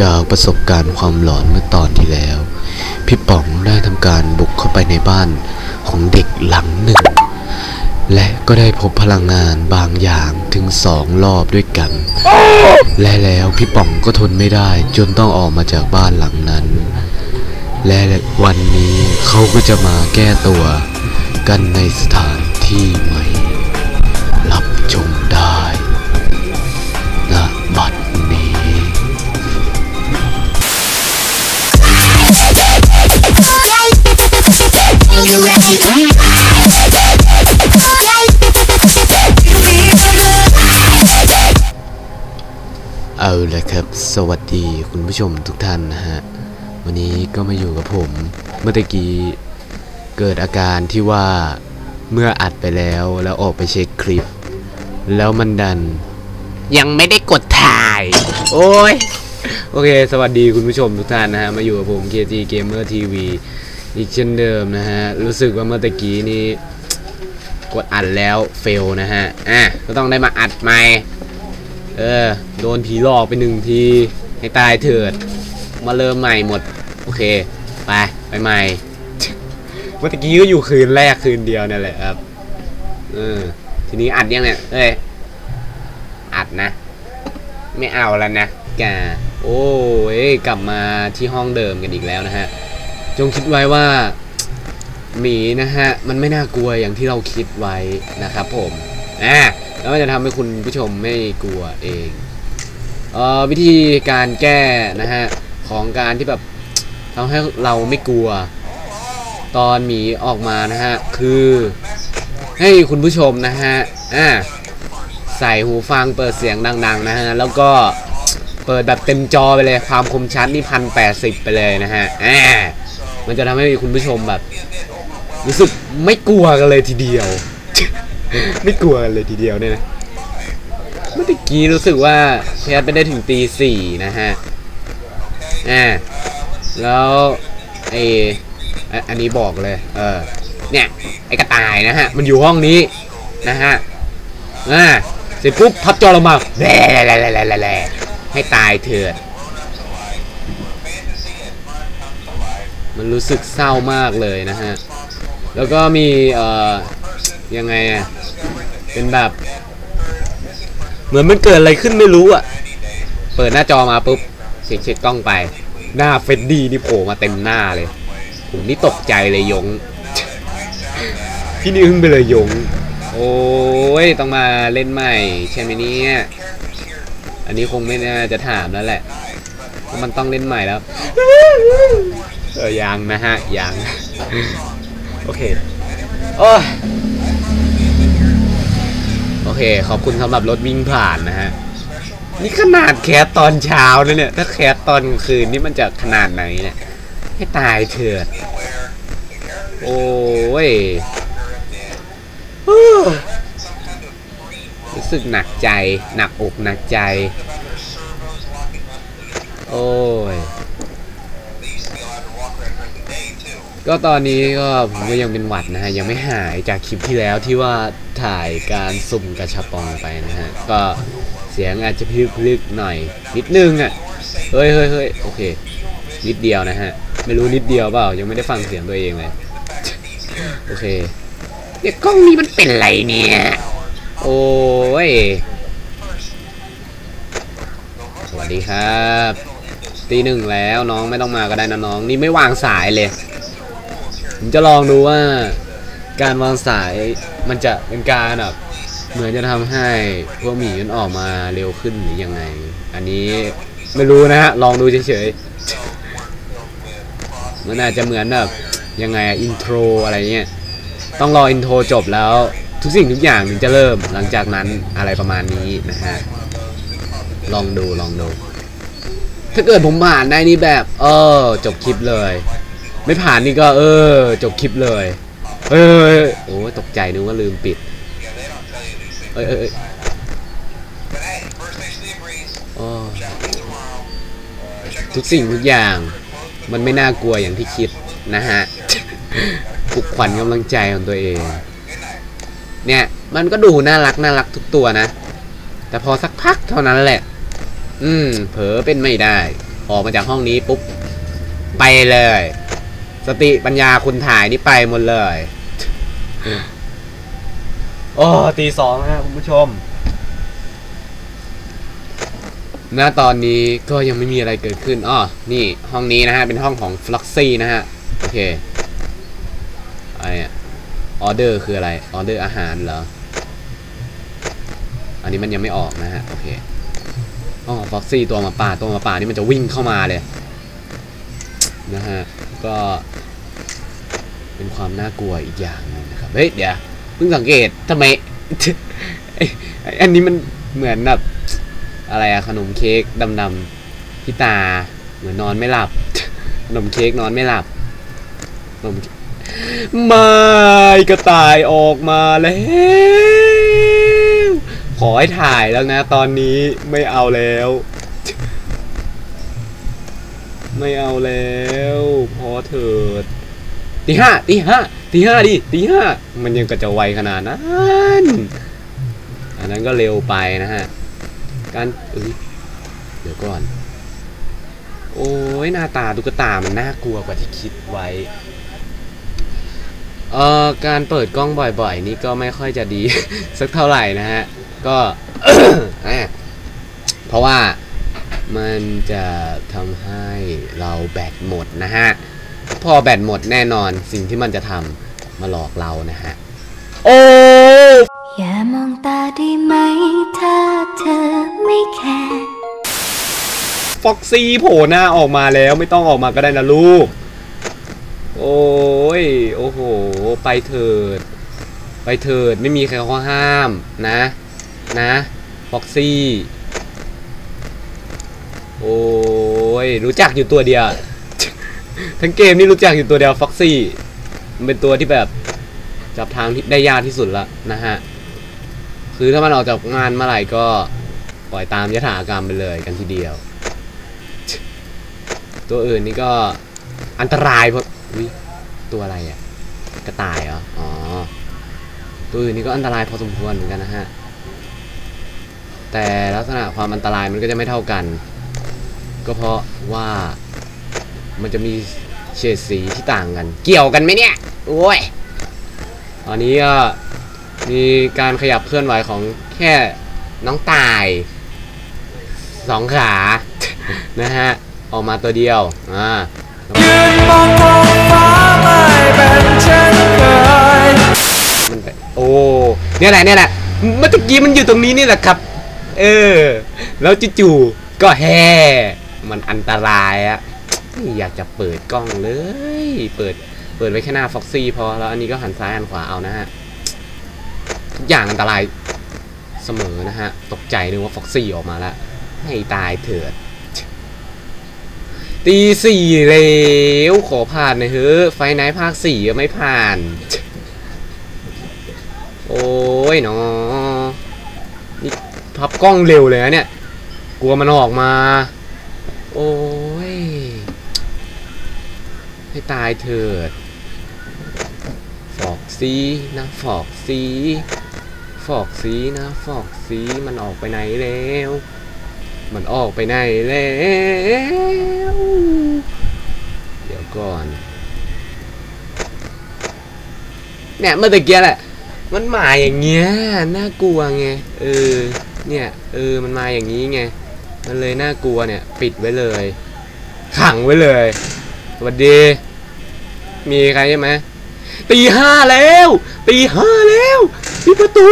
จากประสบการณ์ความหลอนเมื่อตอนที่แล้ว พี่ป๋องได้ทำการบุกเข้าไปในบ้านของเด็กหลังหนึ่ง และก็ได้พบพลังงานบางอย่างถึงสองรอบด้วยกัน และแล้วพี่ป๋องก็ทนไม่ได้จนต้องออกมาจากบ้านหลังนั้น และวันนี้เขาก็จะมาแก้ตัวกันในสถานที่ใหม่ รับชมได้ เอาละครับ สวัสดีคุณผู้ชมทุกท่านนะฮะ วันนี้ก็มาอยู่กับผม เมื่อกี้เกิดอาการที่ว่าเมื่ออัดไปแล้วแล้วออกไปเช็คคลิป แล้วมันดัน ยังไม่ได้กดถ่าย โอ้ย โอเค สวัสดีคุณผู้ชมทุกท่านนะฮะ มาอยู่กับผม KG Gamer TV อีกเช่นเดิมนะฮะ รู้สึกว่าเมื่อตะกี้นี้กดอัดแล้วเฟลนะฮะ อะ ก็ต้องได้มาอัดใหม่ เออ โดนผีหลอกไปหนึ่งที ให้ตายเถิด มาเริ่มใหม่หมด โอเค ไป ไปใหม่ เมื่อกี้ก็อยู่คืนแรกคืนเดียวนั่นแหละครับ เออ ทีนี้อัดยังเนี่ย เอ้ย อัดนะ ไม่เอาแล้วนะแกโอ้ย กลับมาที่ห้องเดิมกันอีกแล้วนะฮะ จงคิดไว้ว่าหมีนะฮะ มันไม่น่ากลัวอย่างที่เราคิดไว้นะครับผมอ่าแล้วมันจะทำให้คุณผู้ชมไม่กลัวเองเอ่อวิธีการแก้นะฮะ ของการที่แบบทำให้เราไม่กลัว ตอนหมีออกมานะฮะ คือให้คุณผู้ชมนะฮะอ่าใส่หูฟังเปิดเสียงดัง ๆ นะฮะ แล้วก็เปิดแบบเต็มจอไปเลยความคมชัดนี่พันแปดสิบไปเลยนะฮะอ่า มันจะทำให้คุณผู้ชมแบบ รู้สึกไม่กลัวกันเลยทีเดียว ไม่กลัวกันเลยทีเดียวเนี่ยนะเมื่อกี้รู้สึกว่าแคสไปได้ถึงตีสี่นะฮะอ่าแล้วไออันนี้บอกเลย เออ เนี่ย ไอกระต่ายนะฮะ มันอยู่ห้องนี้นะฮะ อ่า เสร็จปุ๊บพับจอลงมาแล่แล่แหล่แหล่แหล่แหล่ให้ตายเถิด มันรู้สึกเศร้ามากเลยนะฮะ แล้วก็มีเอ่อยังไงอะเป็นแบบ เหมือนมันเกิดอะไรขึ้นไม่รู้อะเปิดหน้าจอมาปุ๊บเช็คเช็คกล้องไป หน้าเฟดดี้นี่โผล่มาเต็มหน้าเลยผมนี่ตกใจเลยยง พี่นี่อึ้งไปเลยยง โอ้ยต้องมาเล่นใหม่ใช่ไหมเนี่ยอันนี้คงไม่น่าจะถามแล้วแหละเพราะมันต้องเล่นใหม่แล้ว เออยังนะฮะยังโอเคโอ้โอเค ขอบคุณสำหรับรถวิ่งผ่านนะฮะ นี่ขนาดแคสตอนเช้านะเนี่ย ถ้าแคสตอนคืนนี่มันจะขนาดไหนเนี่ย ให้ตายเถิดโอ้ยฮู้รู้สึกหนักใจ หนักอกหนักใจ โอ้ย ก็ตอนนี้ก็ผมก็ยังเป็นหวัดนะฮะยังไม่หายจากคลิปที่แล้วที่ว่าถ่ายการสุ่มกระชับปองไปนะฮะก็เสียงอาจจะพลึกๆหน่อย นิดนึงอะเฮ้ยเฮ้ยเฮ้ยโอเค นิดเดียวนะฮะไม่รู้นิดเดียวเปล่ายังไม่ได้ฟังเสียงตัวเองเลยโอเคเนี่ยกล้องนี้มันเป็นไรเนี่ยโอ้ยสวัสดีครับตีหนึ่งแล้วน้องไม่ต้องมาก็ได้นะน้อง นี่ไม่วางสายเลย ผมจะลองดูว่าการวางสายมันจะเป็นการแบบเหมือนจะทำให้พวกหมีมันออกมาเร็วขึ้นหรือยังไง อันนี้ไม่รู้นะฮะ ลองดูเฉยๆ มันอาจจะเหมือนแบบยังไงอินโทรอะไรเงี้ย ต้องรออินโทรจบแล้ว ทุกสิ่งทุกอย่างถึงจะเริ่มหลังจากนั้นอะไรประมาณนี้นะฮะ ลองดูลองดู ถ้าเกิดผมผ่านได้นี่แบบ เออ จบคลิปเลย ไม่ผ่านนี่ก็ เออ จบคลิปเลยเอ้ยโอ้ตกใจนึกว่าลืมปิดเอ้ยเอ้ยเออทุกสิ่งทุกอย่าง มันไม่น่ากลัวอย่างที่คิดนะฮะปลุกขวัญกำลังใจของตัวเอง เนี่ยมันก็ดูน่ารักน่ารักทุกตัวนะ แต่พอสักพักเท่านั้นแหละ อืม เผลอเป็นไม่ได้ ออกมาจากห้องนี้ปุ๊บ ไปเลย สติปัญญาคุณถ่ายนี่ไปหมดเลย โอ้ตีสองนะคุณผู้ชมณตอนนี้ก็ยังไม่มีอะไรเกิดขึ้นอ้อนี่ห้องนี้นะฮะ เป็นห้องของฟลักซี่นะฮะ โอเคอะไรอะออเดอร์คืออะไร ออเดอร์อาหารเหรอ อันนี้มันยังไม่ออกนะฮะ โอเค อ๋อฟ็อกซี่ตัวหมาป่าตัวหมาป่านี่มันจะวิ่งเข้ามาเลย นะฮะก็เป็นความน่ากลัวอีกอย่างหนึงนะครับเฮ้ยเดี๋ยวเพิ่งสังเกตทำไม อันนี้มันเหมือนแบบอะไรอะขนมเค้กดำๆที่ตา เหมือนนอนไม่หลับ ขนมเค้กนอนไม่หลับขนมไม่กระต่ายออกมาแล้วขอให้ถ่ายแล้วนะ ตอนนี้ไม่เอาแล้ว ไม่เอาแล้ว พอเถิดตีห้าตีห้าตีห้าดิตีห้ามันยังกระจะไวขนาดนั้นอันนั้นก็เร็วไปนะฮะ การเอ้ยเดี๋ยวก่อน โอ้ยหน้าตาตุ๊กตามันน่ากลัวกว่าที่คิดไว้เอ่อการเปิดกล้องบ่อยๆ นี่ก็ไม่ค่อยจะดี สักเท่าไหร่นะฮะ ก็เพราะว่า มันจะทำให้เราแบตหมดนะฮะ พอแบตหมดแน่นอนสิ่งที่มันจะทำมาหลอกเรานะฮะ โอ้อย่ามองตาได้ไหมถ้าเธอไม่แคร์ฟ็อกซี่โผล่หน้าออกมาแล้วไม่ต้องออกมาก็ได้นะลูก โอ้ย โอ้โห ไปเถิด ไปเถิดไม่มีใครเขาห้ามนะ นะฟ็อกซี่ โอ้ยรู้จักอยู่ตัวเดียว ทั้งเกมนี่รู้จักอยู่ตัวเดียวฟ็อกซี่มันเป็นตัวที่แบบจับทางที่ได้ยากที่สุดละนะฮะ คือถ้ามันออกจากงานเมื่อไหร่ก็ปล่อยตามยถากรรมไปเลยกันทีเดียว ตัวอื่นนี่ก็อันตรายเพราะอุ๊ยตัวอะไรอะ่ะ กระต่ายเหรอ อ๋อ ตัวอื่นนี่ก็อันตรายพอสมควรเหมือนกันนะฮะ แต่ลักษณะความอันตรายมันก็จะไม่เท่ากัน ก็เพราะว่ามันจะมีเฉดสีที่ต่างกัน เกี่ยวกันไหมเนี่ย โอ้ยตอนนี้ก็มีการขยับเคลื่อนไหวของแค่น้องตายสองขา นะฮะ ออกมาตัวเดียว อ่ามันไปโอ้เนี่ยแหละเนี่ยแหละเมื่อตะกี้มันอยู่ตรงนี้นี่แหละครับ เออ แล้วจู่ๆก็แฮ่ มันอันตรายอะอยากจะเปิดกล้องเลย เปิด เปิดไว้แค่หน้าฟ็อกซี่พอ แล้วอันนี้ก็หันซ้ายหันขวาเอานะฮะ ทุกอย่างอันตรายเสมอนะฮะ ตกใจนึกว่าฟ็อกซี่ออกมาแล้ว ให้ตายเถิด ตีสี่แล้วขอผ่านหน่อยเฮ้อไฟไนท์ภาคสี่ก็ไม่ผ่าน โอ้ยเนาะนี่พับกล้องเร็วเลยนะเนี่ย กลัวมันออกมา โอ้ย ให้ตายเถิด ฟอกซีนะฟอกซีฟอกซีนะฟอกซีมันออกไปไหนแล้ว มันออกไปไหนแล้ว เดี๋ยวก่อน เนี่ยเมื่อตะเกี้แหละ มันมาอย่างเงี้ย น่ากลัวไง เออ เนี่ย เออ มันมาอย่างนี้ไง มันเลยน่ากลัวเนี่ยปิดไว้เลย ขังไว้เลยสวัสดี มีใครใช่ไหมตีห้าแล้วตีห้าแล้วปิดประตู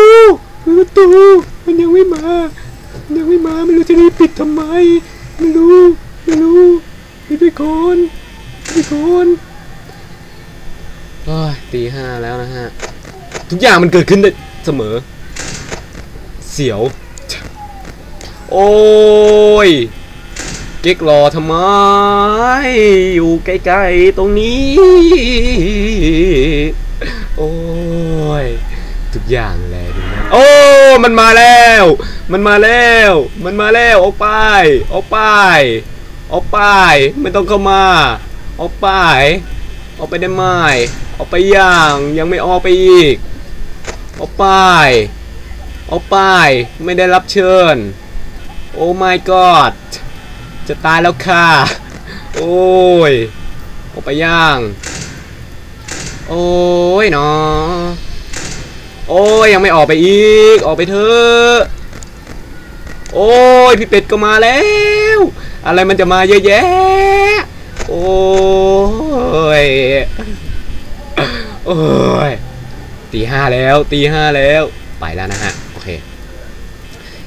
ปิดประตู มันยังไม่มามันยังไม่มาไม่รู้จะรีบปิดทำไมไม่รู้ไม่รู้ปิดไปก่อนปิดไปก่อนโอ้ยตีห้าแล้วนะฮะ ทุกอย่างมันเกิดขึ้นได้เสมอ เสียว โอ้ย เก๊กรอทำไม อยู่ใกล้ๆตรงนี้ โอ้ย ทุกอย่างเลยดูนะโอ้ มันมาแล้ว มันมาแล้ว มันมาแล้ว ออกไป ออกไป ออกไป ไม่ต้องเข้ามา ออกไป ออกไปได้ไหมออกไปยังยังไม่ออกไปอีก ออกไป ออกไป ไม่ได้รับเชิญ โอ้ my god จะตายแล้วค่ะ โอ้ยออกไปย่าง โอ้ยเนาะโอ้ยยังไม่ออกไปอีก ออกไปเถอะ โอ้ยพี่เป็ดก็มาแล้ว อะไรมันจะมาเยอะแยะ โอ้ย โอ้ยตีห้าแล้วตีห้าแล้ว ไปแล้วนะฮะ โอเค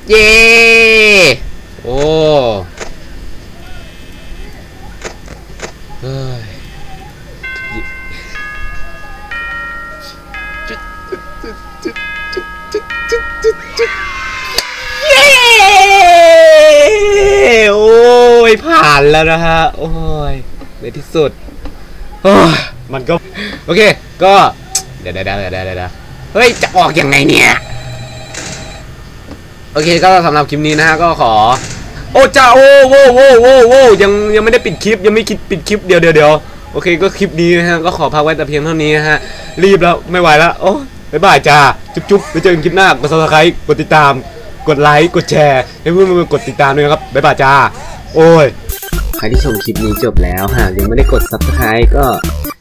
เย้ อ้เฮ้ยเย้โอ้ยผ่านแล้วนะฮะ โอ้ยในที่สุดมันก็ โอเค ก็เดี๋ยวเดี๋ยวเดี๋ยวเดี๋ยวเดี๋ยวเฮ้ย จะออกยังไงเนี่ย โอเคก็สำหรับคลิปนี้นะฮะ ก็ขอ โอ้จ้าโอ้โว้โว้โว้โว้ยังยังไม่ได้ปิดคลิปยังไม่คิดปิดคลิปเดี๋ยวเดี๋ยวเดี๋ยวโอเคก็คลิปนี้นะฮะก็ขอพักไว้แต่เพียงเท่านี้นะฮะรีบแล้วไม่ไหวแล้วโอ้บ๊ายบายจ้าจุ๊บจุ๊บไปเจอกันคลิปหน้ากด subscribe กดติดตาม กดไลค์กดแชร์ให้เพื่อนๆกดติดตามด้วยนะครับบ๊ายบายจ้าโอ้ยใครที่ชมคลิปนี้จบแล้วหากยังไม่ได้กด subscribe ก็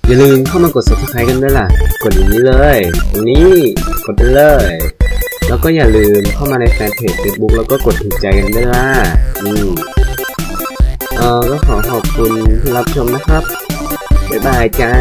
อย่าลืมเข้ามากด subscribe กันด้วยล่ะ กดอย่างนี้เลยตรงนี้กดไปเลย แล้วก็อย่าลืมเข้ามาในแฟนเพจ Facebook แล้วก็กดถูกใจกันด้วยล่ะอืมเออก็ขอขอบคุณที่รับชมนะครับ บ๊ายบายจ้า